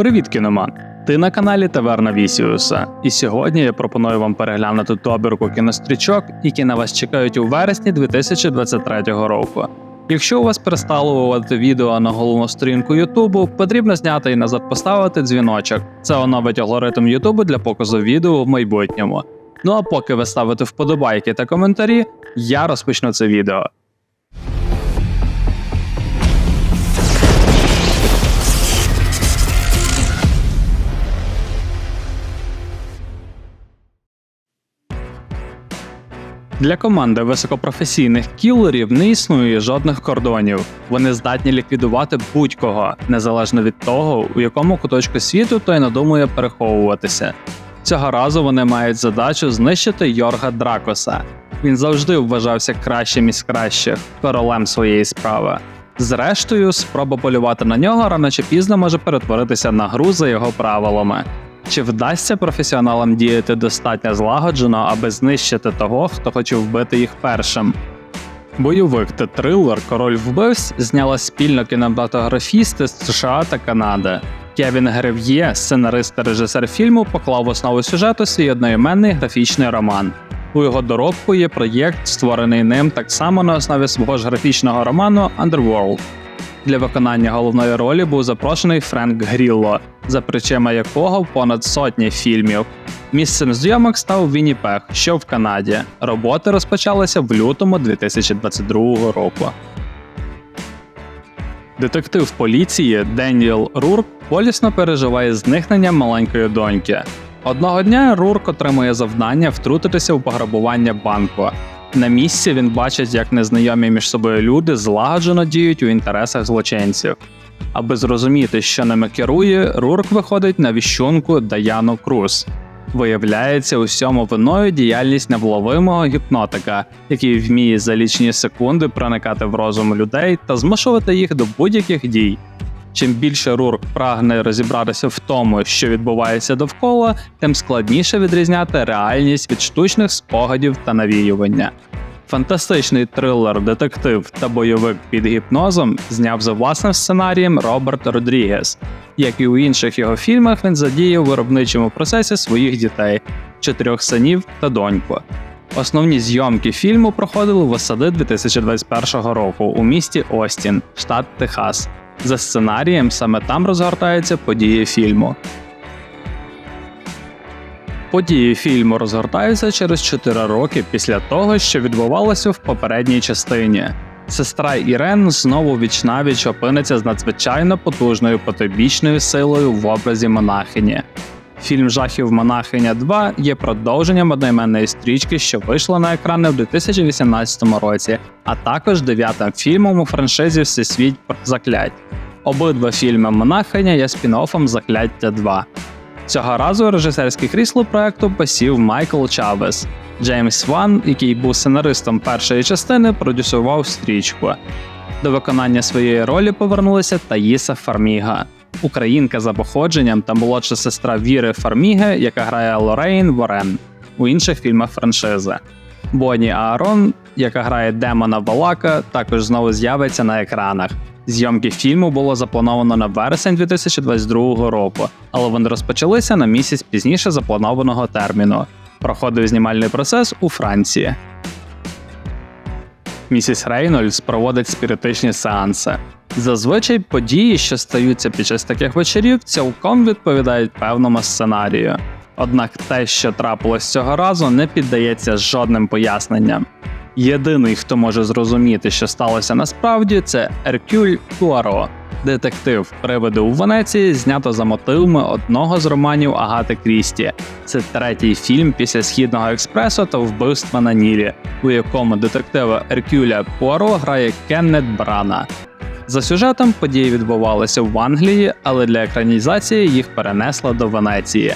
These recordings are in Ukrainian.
Привіт, кіноман! Ти на каналі Таверна Вісіуса, і сьогодні я пропоную вам переглянути добірку кінострічок, які на вас чекають у вересні 2023 року. Якщо у вас перестало виводити відео на головну сторінку Ютубу, потрібно зняти і назад поставити дзвіночок. Це оновить алгоритм Ютубу для показу відео в майбутньому. Ну а поки ви ставите вподобайки та коментарі, я розпочну це відео. Для команди високопрофесійних кілерів не існує жодних кордонів. Вони здатні ліквідувати будь-кого, незалежно від того, у якому куточку світу той надумує переховуватися. Цього разу вони мають задачу знищити Йорга Дракоса. Він завжди вважався кращим із кращих, королем своєї справи. Зрештою, спроба полювати на нього рано чи пізно може перетворитися на гру за його правилами. Чи вдасться професіоналам діяти достатньо злагоджено, аби знищити того, хто хоче вбити їх першим? Бойовик та трилер Король вбивць зняла спільно кінематографісти з США та Канади. Кевін Грев'є, сценарист та режисер фільму, поклав в основу сюжету свій одноіменний графічний роман. У його доробку є проєкт, створений ним так само на основі свого ж графічного роману Underworld. Для виконання головної ролі був запрошений Френк Грілло, за плечима якого понад сотні фільмів. Місцем зйомок став Вінніпег, що в Канаді. Роботи розпочалися в лютому 2022 року. Детектив поліції Деніел Рурк болісно переживає зникнення маленької доньки. Одного дня Рурк отримує завдання втрутитися в пограбування банку. На місці він бачить, як незнайомі між собою люди злагоджено діють у інтересах злочинців. Аби зрозуміти, що ними керує, Рурк виходить на віщунку Даяну Круз. Виявляється, усьому виною діяльність невловимого гіпнотика, який вміє за лічні секунди проникати в розум людей та змушувати їх до будь-яких дій. Чим більше Рурк прагне розібратися в тому, що відбувається довкола, тим складніше відрізняти реальність від штучних спогадів та навіювання. Фантастичний трилер, детектив та бойовик під гіпнозом зняв за власним сценарієм Роберт Родрігес. Як і у інших його фільмах, він задіяв у виробничому процесі своїх дітей, чотирьох синів та доньку. Основні зйомки фільму проходили в осади 2021 року у місті Остін, штат Техас. За сценарієм саме там розгортаються події фільму. Події фільму розгортаються через 4 роки після того, що відбувалося в попередній частині. Сестра Ірен знову вічнавіч опиниться з надзвичайно потужною потойбічною силою в образі монахині. Фільм Жахів Монахиня 2 є продовженням одноіменної стрічки, що вийшла на екрани в 2018 році, а також дев'ятим фільмом у франшизі Всесвіт заклять. Обидва фільми Монахиня є спін-оффом Закляття 2. Цього разу режисерське крісло проекту посів Майкл Чавес. Джеймс Ван, який був сценаристом першої частини, продюсував стрічку. До виконання своєї ролі повернулася Таїса Фарміга, українка за походженням та молодша сестра Віри Фарміги, яка грає Лорейн Ворен у інших фільмах франшизи. Бонні Аарон, яка грає Демона Балака, також знову з'явиться на екранах. Зйомки фільму було заплановано на вересень 2022 року, але вони розпочалися на місяць пізніше запланованого терміну. Проходив знімальний процес у Франції. Місіс Рейнольдс проводить спіритичні сеанси. Зазвичай події, що стаються під час таких вечорів, цілком відповідають певному сценарію. Однак те, що трапилось цього разу, не піддається жодним поясненням. Єдиний, хто може зрозуміти, що сталося насправді, це Еркюль Пуаро, детектив привиди у Венеції, знято за мотивами одного з романів Агати Крісті. Це третій фільм після східного експресу та вбивства на Нілі, у якому детектива Еркюля Пуаро грає Кеннет Брана. За сюжетом події відбувалися в Англії, але для екранізації їх перенесло до Венеції.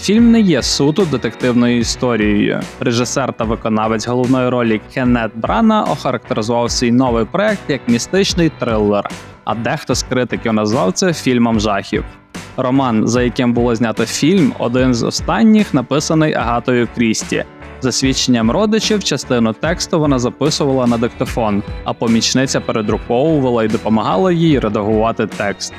Фільм не є суто детективною історією. Режисер та виконавець головної ролі Кеннет Брана охарактеризував свій новий проект як містичний трилер, а дехто з критиків назвав це фільмом жахів. Роман, за яким було знято фільм, один з останніх написаний Агатою Крісті. За свідченням родичів, частину тексту вона записувала на диктофон, а помічниця передруковувала і допомагала їй редагувати текст.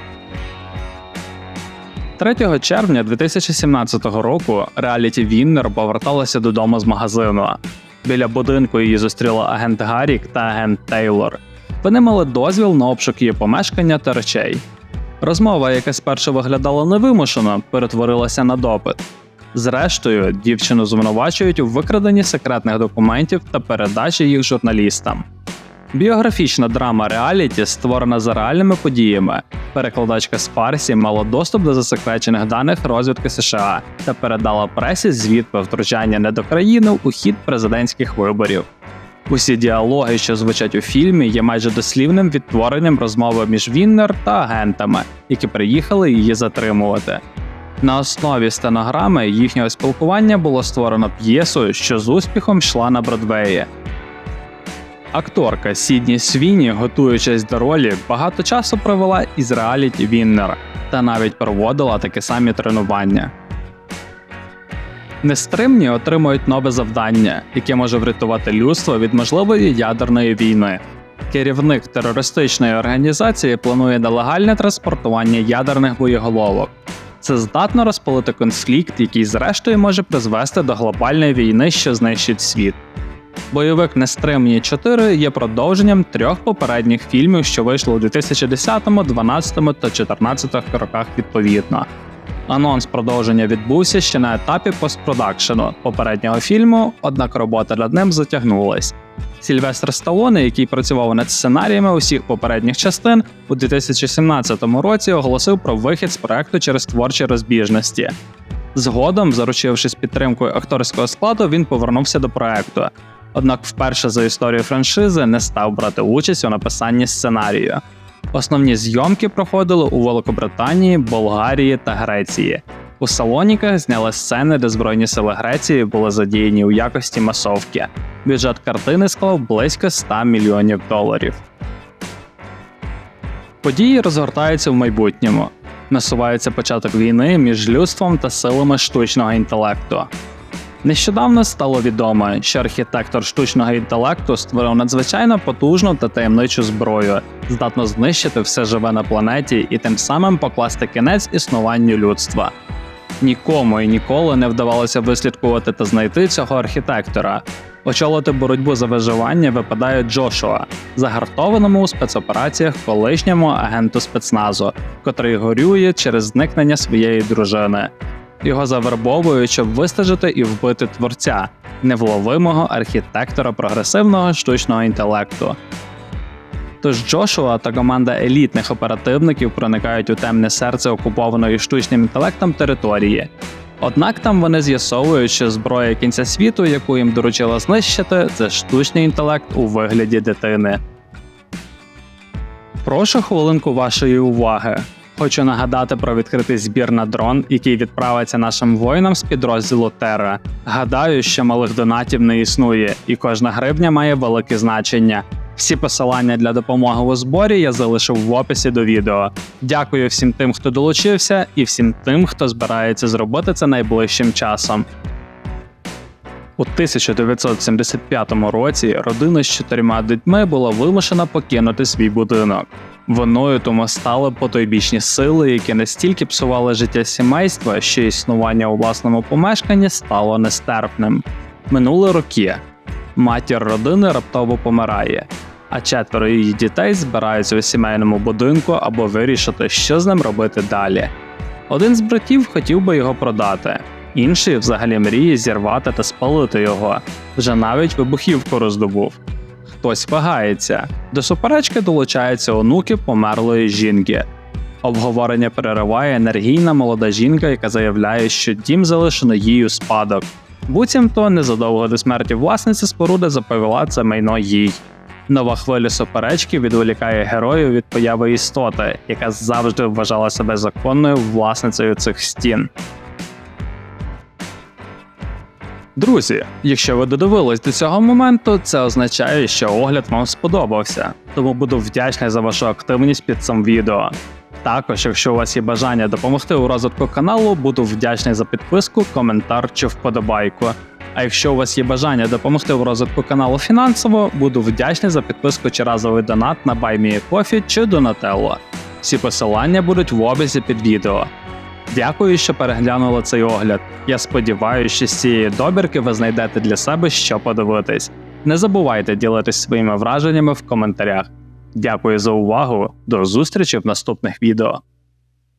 3 червня 2017 року реаліті Віннер поверталася додому з магазину. Біля будинку її зустріла агент Гарік та агент Тейлор. Вони мали дозвіл на обшук її помешкання та речей. Розмова, яка спершу виглядала невимушено, перетворилася на допит. Зрештою, дівчину звинувачують у викраденні секретних документів та передачі їх журналістам. Біографічна драма реаліті створена за реальними подіями. Перекладачка з Фарсі мала доступ до засекречених даних розвідки США та передала пресі звіт про втручання недокраїни у хід президентських виборів. Усі діалоги, що звучать у фільмі, є майже дослівним відтворенням розмови між Віннер та агентами, які приїхали її затримувати. На основі стенограми їхнього спілкування було створено п'єсу, що з успіхом йшла на Бродвеї. Акторка Сідні Свіні, готуючись до ролі, багато часу провела із реаліті Віннер та навіть проводила такі самі тренування. Нестримні отримують нове завдання, яке може врятувати людство від можливої ядерної війни. Керівник терористичної організації планує нелегальне транспортування ядерних боєголовок. Це здатно розпалити конфлікт, який зрештою може призвести до глобальної війни, що знищить світ. Бойовик Нестримні 4 є продовженням трьох попередніх фільмів, що вийшли у 2010, 2012 та 2014 роках відповідно. Анонс продовження відбувся ще на етапі постпродакшену попереднього фільму, однак робота над ним затягнулась. Сільвестр Сталоне, який працював над сценаріями усіх попередніх частин, у 2017 році оголосив про вихід з проекту через творчі розбіжності. Згодом, заручившись підтримкою акторського складу, він повернувся до проекту. Однак вперше за історію франшизи не став брати участь у написанні сценарію. Основні зйомки проходили у Великобританії, Болгарії та Греції. У Салоніках зняли сцени, де Збройні сили Греції були задіяні у якості масовки. Бюджет картини склав близько 100 мільйонів доларів. Події розгортаються в майбутньому. Насувається початок війни між людством та силами штучного інтелекту. Нещодавно стало відомо, що архітектор штучного інтелекту створив надзвичайно потужну та таємничу зброю, здатну знищити все живе на планеті і тим самим покласти кінець існуванню людства. Нікому і ніколи не вдавалося вислідкувати та знайти цього архітектора. Очолити боротьбу за виживання випадає Джошуа, загартованому у спецопераціях колишньому агенту спецназу, котрий горює через зникнення своєї дружини. Його завербовують, щоб вистежити і вбити творця, невловимого архітектора прогресивного штучного інтелекту. Тож Джошуа та команда елітних оперативників проникають у темне серце окупованої штучним інтелектом території. Однак там вони з'ясовують, що зброя кінця світу, яку їм доручила знищити, це штучний інтелект у вигляді дитини. Прошу хвилинку вашої уваги. Хочу нагадати про відкритий збір на дрон, який відправиться нашим воїнам з підрозділу Терра. Гадаю, що малих донатів не існує, і кожна гривня має велике значення. Всі посилання для допомоги у зборі я залишив в описі до відео. Дякую всім тим, хто долучився, і всім тим, хто збирається зробити це найближчим часом. У 1975 році родина з чотирма дітьми була вимушена покинути свій будинок. Виною тому стали потойбічні сили, які настільки псували життя сімейства, що існування у власному помешканні стало нестерпним. Минули роки. Матір родини раптово помирає, а четверо її дітей збираються у сімейному будинку або вирішити, що з ним робити далі. Один з братів хотів би його продати, інший взагалі мріє зірвати та спалити його, вже навіть вибухівку роздобув. Хтось вагається. До суперечки долучаються онуки померлої жінки. Обговорення перериває енергійна молода жінка, яка заявляє, що дім залишено їй у спадок. Буцімто незадовго до смерті власниці споруди заповіла це майно їй. Нова хвиля суперечки відволікає героїв від появи істоти, яка завжди вважала себе законною власницею цих стін. Друзі, якщо ви додивились до цього моменту, це означає, що огляд вам сподобався, тому буду вдячний за вашу активність під цим відео. Також, якщо у вас є бажання допомогти у розвитку каналу, буду вдячний за підписку, коментар чи вподобайку. А якщо у вас є бажання допомогти у розвитку каналу фінансово, буду вдячний за підписку чи разовий донат на BuyMeACoffee чи Donatello. Всі посилання будуть в описі під відео. Дякую, що переглянули цей огляд. Я сподіваюся, що з цієї добірки ви знайдете для себе що подивитись. Не забувайте ділитись своїми враженнями в коментарях. Дякую за увагу. До зустрічі в наступних відео.